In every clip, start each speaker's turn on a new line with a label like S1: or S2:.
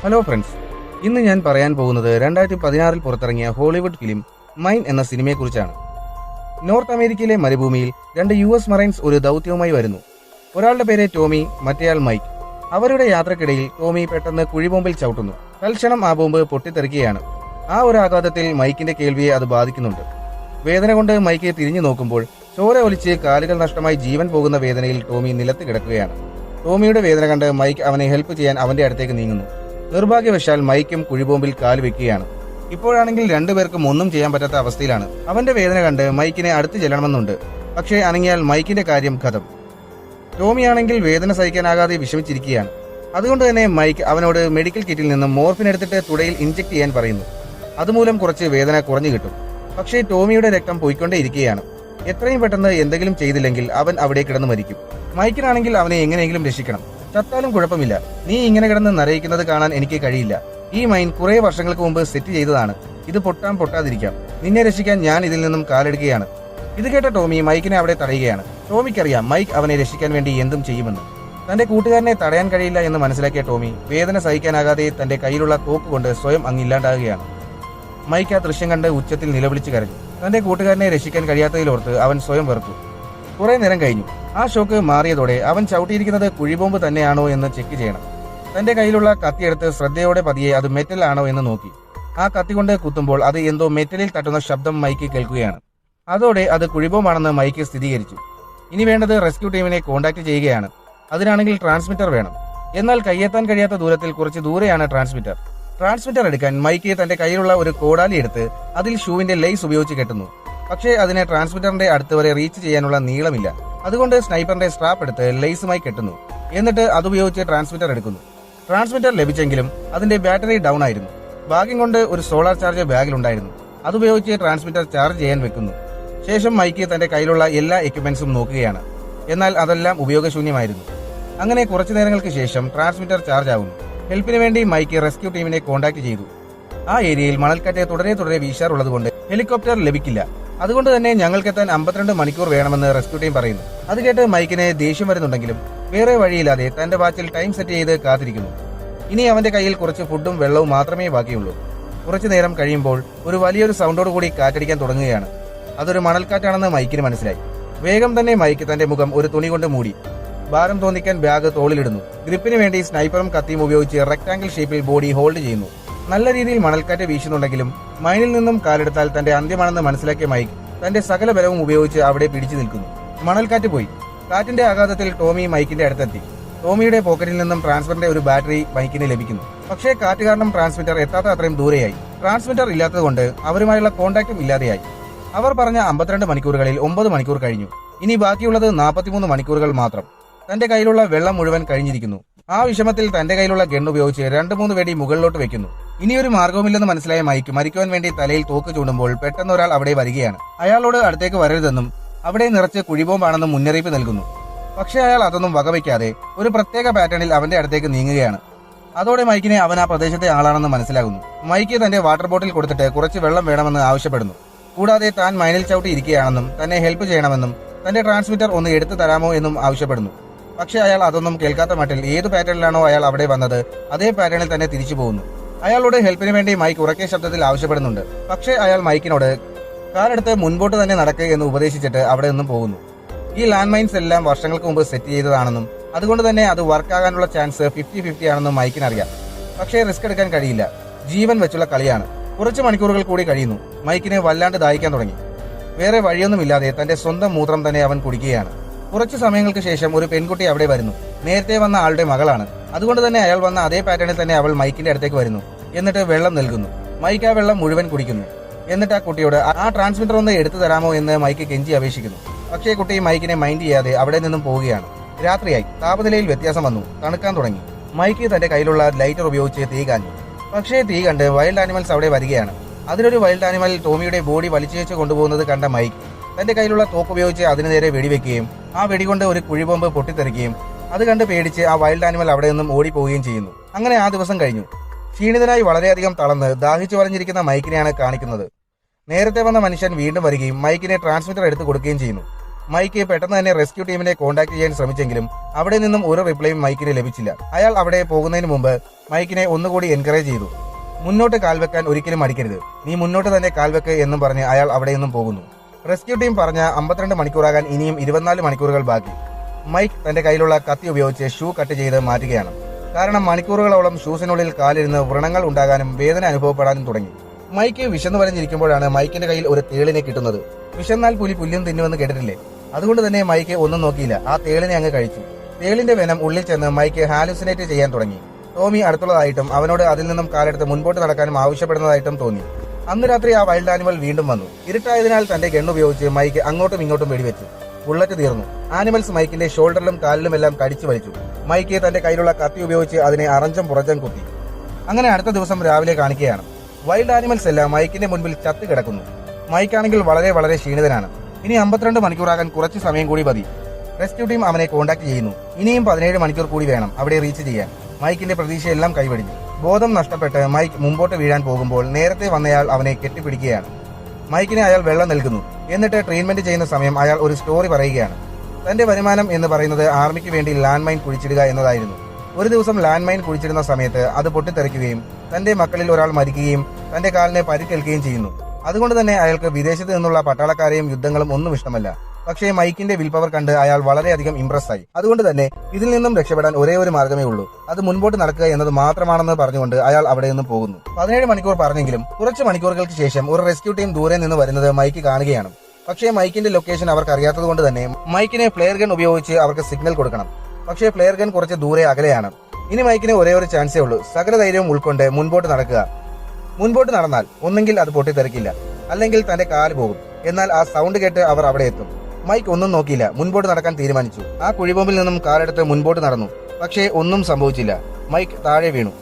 S1: Hello friends ഇന്ന് ഞാൻ പറയാൻ പോകുന്നത് രണ്ടായിരത്തി പതിനാറിൽ പുറത്തിറങ്ങിയ ഹോളിവുഡ് ഫിലിം മൈൻ എന്ന സിനിമയെക്കുറിച്ചാണ്. നോർത്ത് അമേരിക്കയിലെ മരുഭൂമിയിൽ രണ്ട് യു എസ് മറൈൻസ് ഒരു ദൗത്യവുമായി വരുന്നു. ഒരാളുടെ പേര് ടോമി മറ്റേയാൾ മൈക്ക്. അവരുടെ യാത്രക്കിടയിൽ ടോമി പെട്ടെന്ന് കുഴിബോംബിൽ ചവിട്ടുന്നു. തൽക്ഷണം ആ ബോംബ് പൊട്ടിത്തെറിക്കുകയാണ്. ആ ഒരു ആഘാതത്തിൽ മൈക്കിന്റെ കേൾവിയെ അത് ബാധിക്കുന്നുണ്ട്. വേദന കൊണ്ട് മൈക്ക് തിരിഞ്ഞു നോക്കുമ്പോൾ ചോര ഒലിച്ച് കാലുകൾ നഷ്ടമായി ജീവൻ പോകുന്ന വേദനയിൽ ടോമി നിലത്ത് കിടക്കുകയാണ്. ടോമിയുടെ വേദന കണ്ട് മൈക്ക് അവനെ ഹെൽപ്പ് ചെയ്യാൻ അവന്റെ അടുത്തേക്ക് നീങ്ങുന്നു. നിർഭാഗ്യവശാൽ മൈക്കും കുഴിബോംബിൽ കാൽ വെക്കുകയാണ്. ഇപ്പോഴാണെങ്കിൽ രണ്ടുപേർക്കും ഒന്നും ചെയ്യാൻ പറ്റാത്ത അവസ്ഥയിലാണ്. അവന്റെ വേദന കണ്ട് മൈക്കിനെ അടുത്ത് ചെല്ലണമെന്നുണ്ട്. പക്ഷേ അനങ്ങിയാൽ മൈക്കിന്റെ കാര്യം കഥം. ടോമിയാണെങ്കിൽ വേദന സഹിക്കാനാകാതെ വിഷമിച്ചിരിക്കുകയാണ്. അതുകൊണ്ട് തന്നെ മൈക്ക് അവനോട് മെഡിക്കൽ കിറ്റിൽ നിന്നും മോർഫിൻ എടുത്തിട്ട് തുടയിൽ ഇഞ്ചെക്ട് ചെയ്യാൻ പറയുന്നു. അതുമൂലം കുറച്ച് വേദന കുറഞ്ഞു കിട്ടും. പക്ഷേ ടോമിയുടെ രക്തം പോയിക്കൊണ്ടേ ഇരിക്കുകയാണ്. എത്രയും പെട്ടെന്ന് എന്തെങ്കിലും ചെയ്തില്ലെങ്കിൽ അവൻ അവിടെ കിടന്ന് മരിക്കും. മൈക്കിനാണെങ്കിൽ അവനെ എങ്ങനെയെങ്കിലും രക്ഷിക്കണം. ചത്താലും കുഴപ്പമില്ല. നീ ഇങ്ങനെ കിടന്ന് നിറയിക്കുന്നത് കാണാൻ എനിക്ക് കഴിയില്ല. ഈ മൈൻ കുറെ വർഷങ്ങൾക്ക് മുമ്പ് സെറ്റ് ചെയ്തതാണ്. ഇത് പൊട്ടാൻ പൊട്ടാതിരിക്കാം. നിന്നെ രക്ഷിക്കാൻ ഞാൻ ഇതിൽ നിന്നും കാലെടുക്കുകയാണ്. ഇത് കേട്ട ടോമി മൈക്കിനെ അവിടെ തടയുകയാണ്. ടോമിക്കറിയാം മൈക്ക് അവനെ രക്ഷിക്കാൻ വേണ്ടി എന്തും ചെയ്യുമെന്ന്. തന്റെ കൂട്ടുകാരനെ തടയാൻ കഴിയില്ല എന്ന് മനസ്സിലാക്കിയ ടോമി വേദന സഹിക്കാനാകാതെ തന്റെ കയ്യിലുള്ള തോക്ക് കൊണ്ട് സ്വയം അങ്ങില്ലാണ്ടാകുകയാണ് മൈക്ക് ആ ദൃശ്യം കണ്ട് ഉച്ചത്തിൽ നിലവിളിച്ചു കരഞ്ഞു. തന്റെ കൂട്ടുകാരനെ രക്ഷിക്കാൻ കഴിയാത്തതിലോർത്ത് അവൻ സ്വയം വെറുത്തു. കുറെ നേരം കഴിഞ്ഞു. ആ ഷോക്ക് മാറിയതോടെ അവൻ ചവിട്ടിയിരിക്കുന്നത് കുഴിബോംബ് തന്നെയാണോ എന്ന് ചെക്ക് ചെയ്യണം. തന്റെ കയ്യിലുള്ള കത്തിയെടുത്ത് ശ്രദ്ധയോടെ പതിയെ അത് മെറ്റൽ ആണോ എന്ന് നോക്കി. ആ കത്തി കൊണ്ട് കുത്തുമ്പോൾ അത് എന്തോ മെറ്റലിൽ തട്ടുന്ന ശബ്ദം മൈക്ക് കേൾക്കുകയാണ്. അതോടെ അത് കുഴിബോംബാണെന്ന് മൈക്ക് സ്ഥിരീകരിച്ചു. ഇനി വേണ്ടത് റെസ്ക്യൂ ടീമിനെ കോൺടാക്ട് ചെയ്യുകയാണ്. അതിനാണെങ്കിൽ ട്രാൻസ്മിറ്റർ വേണം. എന്നാൽ കയ്യെത്താൻ കഴിയാത്ത ദൂരത്തിൽ കുറച്ച് ദൂരെയാണ് ട്രാൻസ്മിറ്റർ ട്രാൻസ്മിറ്റർ എടുക്കാൻ മൈക്ക് തന്റെ കയ്യിലുള്ള ഒരു കോടാലി എടുത്ത് അതിൽ ഷൂവിന്റെ ലൈസ് ഉപയോഗിച്ച് കെട്ടുന്നു. പക്ഷേ അതിനെ ട്രാൻസ്മിറ്ററിന്റെ അടുത്ത് വരെ റീച്ച് ചെയ്യാനുള്ള നീളമില്ല. അതുകൊണ്ട് സ്നൈപ്പറിന്റെ സ്ട്രാപ്പ് എടുത്ത് ലേസുമായി കെട്ടുന്നു. എന്നിട്ട് അതുപയോഗിച്ച് ട്രാൻസ്മിറ്റർ എടുക്കുന്നു. ട്രാൻസ്മിറ്റർ ലഭിച്ചെങ്കിലും അതിന്റെ ബാറ്ററി ഡൗൺ ആയിരുന്നു. ഭാഗ്യം കൊണ്ട് ഒരു സോളാർ ചാർജ് ബാഗിലുണ്ടായിരുന്നു അതുപയോഗിച്ച് ട്രാൻസ്മിറ്റർ ചാർജ് ചെയ്യാൻ വെക്കുന്നു. ശേഷം മൈക്ക് തന്റെ കയ്യിലുള്ള എല്ലാ എക്യുപ്മെന്റ്സും നോക്കുകയാണ്. എന്നാൽ അതെല്ലാം ഉപയോഗശൂന്യമായിരുന്നു. അങ്ങനെ കുറച്ചു നേരങ്ങൾക്ക് ശേഷം ട്രാൻസ്മിറ്റർ ചാർജ് ആകുന്നു ഹെൽപ്പിന് വേണ്ടി മൈക്ക് റെസ്ക്യൂ ടീമിനെ കോൺടാക്ട് ചെയ്തു. ആ ഏരിയയിൽ മണൽക്കാറ്റ് തുടരെ തുടരെ വീശാറുള്ളതുകൊണ്ട് ഹെലികോപ്റ്റർ ലഭിക്കില്ല. അതുകൊണ്ട് തന്നെ ഞങ്ങൾക്കെത്താൻ അമ്പത്തിരണ്ട് മണിക്കൂർ വേണമെന്ന് റെസ്ക്യൂ ടീം പറയുന്നു. അത് കേട്ട് മൈക്കിന് ദേഷ്യം വരുന്നുണ്ടെങ്കിലും വേറെ വഴിയില്ലാതെ തന്റെ വാച്ചിൽ ടൈം സെറ്റ് ചെയ്ത് കാത്തിരിക്കുന്നു. ഇനി അവന്റെ കയ്യിൽ കുറച്ച് ഫുഡും വെള്ളവും മാത്രമേ ബാക്കിയുള്ളൂ. കുറച്ചു നേരം കഴിയുമ്പോൾ ഒരു വലിയൊരു സൗണ്ടോട് കൂടി കാറ്റടിക്കാൻ തുടങ്ങുകയാണ്. അതൊരു മണൽക്കാറ്റാണെന്ന് മൈക്കിന് മനസ്സിലായി. വേഗം തന്നെ മൈക്ക് തന്റെ മുഖം ഒരു തുണി കൊണ്ട് മൂടി. ഭാരം തോന്നിക്കാൻ ബാഗ് തോളിലിടുന്നു. ഗ്രിപ്പിന് വേണ്ടി സ്നൈപ്പറും കത്തിയും ഉപയോഗിച്ച് റെക്ടാങ്കിൾ ഷേപ്പിൽ ബോഡി ഹോൾഡ് ചെയ്യുന്നു. നല്ല രീതിയിൽ മണൽക്കാറ്റ് വീശുന്നുണ്ടെങ്കിലും മൈനിൽ നിന്നും കാലെടുത്താൽ തന്റെ അന്ത്യമാണെന്ന് മനസ്സിലാക്കിയ മൈക്ക് തന്റെ സകല ബലവും ഉപയോഗിച്ച് അവിടെ പിടിച്ചു നിൽക്കുന്നു. മണൽക്കാറ്റ് പോയി. കാറ്റിന്റെ ആഘാതത്തിൽ ടോമി മൈക്കിന്റെ അടുത്തെത്തി. ടോമിയുടെ പോക്കറ്റിൽ നിന്നും ട്രാൻസ്മിറ്ററിന്റെ ഒരു ബാറ്ററി മൈക്കിന് ലഭിക്കുന്നു. പക്ഷേ കാറ്റ് കാരണം ട്രാൻസ്മിറ്റർ എത്താത്ത അത്രയും ദൂരെയായി. ട്രാൻസ്മിറ്റർ ഇല്ലാത്തതുകൊണ്ട് അവരുമായുള്ള കോൺടാക്റ്റും ഇല്ലാതെയായി. അവർ പറഞ്ഞ അമ്പത്തിരണ്ട് മണിക്കൂറുകളിൽ ഒമ്പത് മണിക്കൂർ കഴിഞ്ഞു. ഇനി ബാക്കിയുള്ളത് നാൽപ്പത്തിമൂന്ന് മണിക്കൂറുകൾ മാത്രം. തന്റെ കയ്യിലുള്ള വെള്ളം മുഴുവൻ കഴിഞ്ഞിരിക്കുന്നു. ആ വിഷമത്തിൽ തന്റെ കയ്യിലുള്ള ഗൺ ഉപയോഗിച്ച് രണ്ട് മൂന്ന് വെടി മുകളിലോട്ട് വെക്കുന്നു. ഇനിയൊരു മാർഗവുമില്ലെന്ന് മനസ്സിലായ മൈക്ക് മരിക്കുവാൻ വേണ്ടി തലയിൽ തോക്ക് ചൂണ്ടുമ്പോൾ പെട്ടെന്ന് ഒരാൾ അവിടെ വരികയാണ്. അയാളോട് അടുത്തേക്ക് വരരുതെന്നും അവിടെ നിറച്ച് കുഴിബോംബാണെന്നും മുന്നറിയിപ്പ് നൽകുന്നു. പക്ഷേ അയാൾ അതൊന്നും വകവയ്ക്കാതെ ഒരു പ്രത്യേക പാറ്റേണിൽ അവന്റെ അടുത്തേക്ക് നീങ്ങുകയാണ്. അതോടെ മൈക്കിനെ അവൻ ആ പ്രദേശത്തെ ആളാണെന്ന് മനസ്സിലാകുന്നു. മൈക്ക് തന്റെ വാട്ടർ ബോട്ടിൽ കൊടുത്തിട്ട് കുറച്ച് വെള്ളം വേണമെന്ന് ആവശ്യപ്പെടുന്നു. കൂടാതെ താൻ മൈനിൽ ചവിട്ടി ഇരിക്കുകയാണെന്നും തന്നെ ഹെൽപ്പ് ചെയ്യണമെന്നും തന്റെ ട്രാൻസ്മിറ്റർ ഒന്ന് എടുത്തു തരാമോ എന്നും ആവശ്യപ്പെടുന്നു. പക്ഷേ അയാൾ അതൊന്നും കേൾക്കാത്ത മട്ടിൽ ഏത് പാറ്റേണിലാണോ അയാൾ അവിടെ വന്നത് അതേ പാറ്റേണിൽ തന്നെ തിരിച്ചു പോകുന്നു. അയാളുടെ ഹെൽപ്പിന് വേണ്ടി മൈക്ക് ഉറക്കെ ശബ്ദത്തിൽ ആവശ്യപ്പെടുന്നുണ്ട്. പക്ഷേ അയാൾ മൈക്കിനോട് കാറെടുത്ത് മുൻപോട്ട് തന്നെ നടക്കുക എന്ന് ഉപദേശിച്ചിട്ട് അവിടെ നിന്നും പോകുന്നു. ഈ ലാൻഡ് മൈൻസ് എല്ലാം വർഷങ്ങൾക്ക് മുമ്പ് സെറ്റ് ചെയ്തതാണെന്നും അതുകൊണ്ട് തന്നെ അത് വർക്ക് ആകാനുള്ള ചാൻസ് ഫിഫ്റ്റി ഫിഫ്റ്റി ആണെന്നും മൈക്കിനറിയാം. പക്ഷേ റിസ്ക് എടുക്കാൻ കഴിയില്ല. ജീവൻ വെച്ചുള്ള കളിയാണ്. കുറച്ച് മണിക്കൂറുകൾ കൂടി കഴിയുന്നു. മൈക്കിനെ വല്ലാണ്ട് ദാഹിക്കാൻ തുടങ്ങി. വേറെ വഴിയൊന്നുമില്ലാതെ തന്റെ സ്വന്തം മൂത്രം തന്നെ അവൻ കുടിക്കുകയാണ്. കുറച്ച് സമയങ്ങൾക്ക് ശേഷം ഒരു പെൺകുട്ടി അവിടെ വരുന്നു. നേരത്തെ വന്ന ആളുടെ മകളാണ്. അതുകൊണ്ട് തന്നെ അയാൾ വന്ന അതേ പാറ്റേണിൽ തന്നെ അവൾ മൈക്കിന്റെ അടുത്തേക്ക് വരുന്നു. എന്നിട്ട് വെള്ളം നൽകുന്നു. മൈക്ക് ആ വെള്ളം മുഴുവൻ കുടിക്കുന്നു. എന്നിട്ട് ആ കുട്ടിയോട് ആ ട്രാൻസ്മിറ്റർ ഒന്ന് എടുത്തു തരാമോ? എന്ന് മൈക്ക് കെഞ്ചി അപേക്ഷിക്കുന്നു. പക്ഷേ കുട്ടി മൈക്കിനെ മൈൻഡ് ചെയ്യാതെ അവിടെ നിന്നും പോവുകയാണ്. രാത്രിയായി. താപനിലയിൽ വ്യത്യാസം വന്നു. തണുക്കാൻ തുടങ്ങി. മൈക്ക് തന്റെ കയ്യിലുള്ള ലൈറ്റർ ഉപയോഗിച്ച് തീ കാഞ്ഞു. പക്ഷേ തീ കണ്ട് വൈൽഡ് ആനിമൽസ് അവിടെ വരികയാണ്. അതിലൊരു വൈൽഡ് ആനിമൽ ടോമിയുടെ ബോഡി വലിച്ചേച്ച് കൊണ്ടുപോകുന്നത് കണ്ട മൈക്ക്. തന്റെ കയ്യിലുള്ള തോക്ക് ഉപയോഗിച്ച് അതിനു നേരെ വെടിവെക്കുകയും ആ വെടികൊണ്ട് ഒരു കുഴിബോംബ് പൊട്ടിത്തെറിക്കുകയും അത് കണ്ട് പേടിച്ച് ആ വൈൽഡ് ആനിമൽ അവിടെ നിന്നും ഓടിപ്പോവുകയും ചെയ്യുന്നു. അങ്ങനെ ആ ദിവസം കഴിഞ്ഞു. ക്ഷീണിതനായി വളരെയധികം തളർന്ന് ദാഹിച്ചു വലഞ്ഞിരിക്കുന്ന മൈക്കിനെയാണ് കാണിക്കുന്നത്. നേരത്തെ വന്ന മനുഷ്യൻ വീണ്ടും വരികയും മൈക്കിനെ ട്രാൻസ്മിറ്റർ എടുത്തു കൊടുക്കുകയും ചെയ്യുന്നു. മൈക്ക് പെട്ടെന്ന് തന്നെ റെസ്ക്യൂ ടീമിനെ കോൺടാക്ട് ചെയ്യാൻ ശ്രമിച്ചെങ്കിലും അവിടെ നിന്നും ഒരു റിപ്ലൈയും മൈക്കിന് ലഭിച്ചില്ല. അയാൾ അവിടെ പോകുന്നതിന് മുമ്പ് മൈക്കിനെ ഒന്നുകൂടി എൻകറേജ് ചെയ്തു. മുന്നോട്ട് കാൽവെക്കാൻ ഒരിക്കലും അടിക്കരുത് നീ മുന്നോട്ട് തന്നെ കാൽവെക്ക് എന്നും പറഞ്ഞ് അയാൾ അവിടെ നിന്നും പോകുന്നു. റെസ്ക്യൂ ടീം പറഞ്ഞ അമ്പത്തിരണ്ട് മണിക്കൂറാകാൻ ഇനിയും ഇരുപത്തിനാല് മണിക്കൂറുകൾ ബാക്കി. മൈക്ക് തന്റെ കയ്യിലുള്ള കത്തി ഉപയോഗിച്ച് ഷൂ കട്ട് ചെയ്ത് മാറ്റുകയാണ്. കാരണം മണിക്കൂറുകളോളം ഷൂസിനുള്ളിൽ കാലിരുന്ന് വ്രണങ്ങൾ ഉണ്ടാകാനും വേദന അനുഭവപ്പെടാനും തുടങ്ങി. മൈക്ക് വിശന്നു വരഞ്ഞിരിക്കുമ്പോഴാണ് മൈക്കിന്റെ കയ്യിൽ ഒരു തേളിനെ കിട്ടുന്നത്. വിശന്നാൽ പുലി പുല്ലും തിന്നുമെന്ന് കേട്ടിട്ടില്ലേ? അതുകൊണ്ട് തന്നെ മൈക്ക് ഒന്നും നോക്കിയില്ല. ആ തേളിനെ അങ്ങ് കഴിച്ചു. തേളിന്റെ വെനം ഉള്ളിൽ ചെന്ന് മൈക്ക് ഹാലുസിനേറ്റ് ചെയ്യാൻ തുടങ്ങി. ടോമി അടുത്തുള്ളതായിട്ടും അവനോട് അതിൽ നിന്നും കാലെടുത്ത് മുൻപോട്ട് നടക്കാനും ആവശ്യപ്പെടുന്നതായിട്ടും തോന്നി. അന്ന് രാത്രി ആ വൈൽഡ് ആനിമൽ വീണ്ടും വന്നു. ഇരുട്ടായതിനാൽ തന്റെ ഗണ്ണുപയോഗിച്ച് മൈക്ക് അങ്ങോട്ടും ഇങ്ങോട്ടും വെടിവെച്ചു. ബുള്ളറ്റ് തീർന്നു. ആനിമൽസ് മൈക്കിന്റെ ഷോൾഡറിലും കാലിലും എല്ലാം കടിച്ചു വലിച്ചു. മൈക്ക് തന്റെ കയ്യിലുള്ള കത്തി ഉപയോഗിച്ച് അതിനെ അറഞ്ചം പുറഞ്ചം കുത്തി. അങ്ങനെ അടുത്ത ദിവസം രാവിലെ കാണിക്കുകയാണ്. വൈൽഡ് ആനിമൽസ് എല്ലാം മൈക്കിന്റെ മുൻപിൽ ചത്ത് കിടക്കുന്നു. മൈക്കാണെങ്കിൽ വളരെ വളരെ ക്ഷീണിതനാണ്. ഇനി അമ്പത്തിരണ്ട് മണിക്കൂറാകാൻ കുറച്ച് സമയം കൂടി മതി. റെസ്ക്യൂ ടീം അവനെ കോൺടാക്ട് ചെയ്യുന്നു. ഇനിയും പതിനേഴ് മണിക്കൂർ കൂടി വേണം അവിടെ റീച്ച് ചെയ്യാൻ. മൈക്കിന്റെ പ്രതീക്ഷയെല്ലാം കൈവടിഞ്ഞു. ബോധം നഷ്ടപ്പെട്ട് മൈക്ക് മുമ്പോട്ട് വീഴാൻ പോകുമ്പോൾ നേരത്തെ വന്നയാൾ അവനെ കെട്ടിപ്പിടിക്കുകയാണ്. മൈക്കിനെ അയാൾ വെള്ളം നൽകുന്നു. എന്നിട്ട് ട്രീറ്റ്മെന്റ് ചെയ്യുന്ന സമയം അയാൾ ഒരു സ്റ്റോറി പറയുകയാണ്. തന്റെ വരുമാനം എന്ന് പറയുന്നത് ആർമിക്ക് വേണ്ടി ലാൻഡ് മൈൻ കുഴിച്ചിടുക എന്നതായിരുന്നു. ഒരു ദിവസം ലാൻഡ് മൈൻ കുഴിച്ചിടുന്ന സമയത്ത് അത് പൊട്ടിത്തെറിക്കുകയും തന്റെ മക്കളിൽ ഒരാൾ മരിക്കുകയും തന്റെ കാലിനെ പരിക്കേൽക്കുകയും ചെയ്യുന്നു. അതുകൊണ്ട് തന്നെ അയാൾക്ക് വിദേശത്ത് നിന്നുള്ള പട്ടാളക്കാരെയും യുദ്ധങ്ങളും ഒന്നും ഇഷ്ടമല്ല. പക്ഷേ മൈക്കിന്റെ വിൽ പവർ കണ്ട് അയാൾ വളരെയധികം ഇംപ്രസ് ആയി. അതുകൊണ്ട് തന്നെ ഇതിൽ നിന്നും രക്ഷപ്പെടാൻ ഒരേ ഒരു മാർഗമേ ഉള്ളൂ. അത് മുൻപോട്ട് നടക്കുക എന്നത് മാത്രമാണെന്ന് പറഞ്ഞുകൊണ്ട് അയാൾ അവിടെ നിന്ന് പോകുന്നു. പതിനേഴ് മണിക്കൂർ പറഞ്ഞെങ്കിലും കുറച്ച് മണിക്കൂറുകൾക്ക് ശേഷം ഒരു റെസ്ക്യൂ ടീം ദൂരെ നിന്ന് വരുന്നത് മൈക്ക് കാണുകയാണ്. പക്ഷേ മൈക്കിന്റെ ലൊക്കേഷൻ അവർക്ക് അറിയാത്തതുകൊണ്ട് തന്നെ മൈക്കിനെ പ്ലെയർ ഗൺ ഉപയോഗിച്ച് അവർക്ക് സിഗ്നൽ കൊടുക്കണം. പക്ഷേ പ്ലെയർ ഗൺ കുറച്ച് ദൂരെ അകലെയാണ്. ഇനി മൈക്കിന് ഒരേ ഒരു ചാൻസേ ഉള്ളൂ. സകല ധൈര്യവും ഉൾക്കൊണ്ട് മുൻപോട്ട് നടക്കുക. മുൻപോട്ട് നടന്നാൽ ഒന്നെങ്കിൽ അത് പൊട്ടിത്തെറിക്കില്ല. അല്ലെങ്കിൽ തന്റെ കാൽ പോകും. എന്നാൽ ആ സൗണ്ട് കേട്ട് അവർ അവിടെ എത്തും. മൈക്ക് ഒന്നും നോക്കിയില്ല. മുൻപോട്ട് നടക്കാൻ തീരുമാനിച്ചു. ആ കുഴിബോംബിൽ നിന്നും കാറെടുത്ത് മുൻപോട്ട് നടന്നു. പക്ഷേ ഒന്നും സംഭവിച്ചില്ല. മൈക്ക് താഴെ വീണു.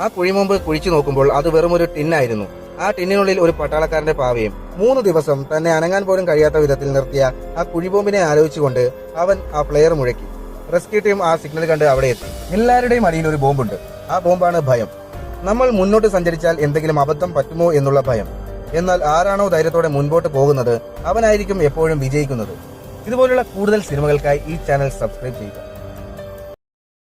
S1: ആ കുഴിമുമ്പ് കുഴിച്ചു നോക്കുമ്പോൾ അത് വെറും ഒരു ടിന്നായിരുന്നു ആ ടിന്നിനുള്ളിൽ ഒരു പട്ടാളക്കാരന്റെ പാവയും മൂന്ന് ദിവസം തന്നെ അനങ്ങാൻ പോലും കഴിയാത്ത വിധത്തിൽ നിർത്തിയ ആ കുഴിബോംബിനെ ആലോചിച്ചുകൊണ്ട് അവൻ ആ പ്ലെയർ മുഴക്കി. റെസ്ക്യൂ ടീം ആ സിഗ്നൽ കണ്ട് അവിടെ എത്തി. എല്ലാവരുടെയും അടിയിൽ ഒരു ബോംബുണ്ട്. ആ ബോംബാണ് ഭയം. നമ്മൾ മുന്നോട്ട് സഞ്ചരിച്ചാൽ എന്തെങ്കിലും അബദ്ധം പറ്റുമോ എന്നുള്ള ഭയം. എന്നാൽ ആരാണോ ധൈര്യത്തോടെ മുൻപോട്ട് പോകുന്നത് അവനായിരിക്കും എപ്പോഴും വിജയിക്കുന്നത്. ഇതുപോലുള്ള കൂടുതൽ സിനിമകൾക്കായി ഈ ചാനൽ സബ്സ്ക്രൈബ് ചെയ്യുക.